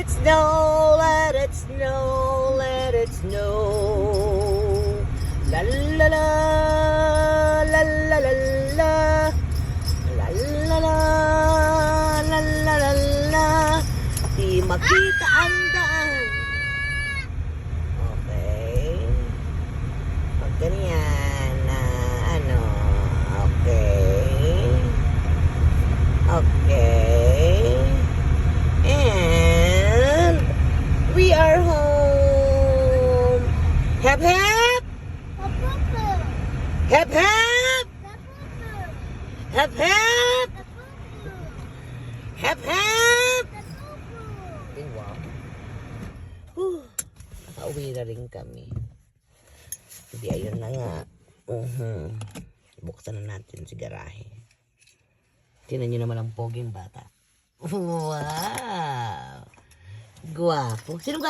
it snow, let it snow, let it snow. La la la, la la la la. La la la, la la la la. Di makita ang daan. Okay. Pag ganyan Hep hep! Hep hep! Hep hep! Hep hep! Wow. Whew. Nakauwi na kami. Hindi, ayun na nga. Mhm. Buksan na natin si garahe. Tingnan nyo naman ang poging bata. Wow! Guwapo. Sino?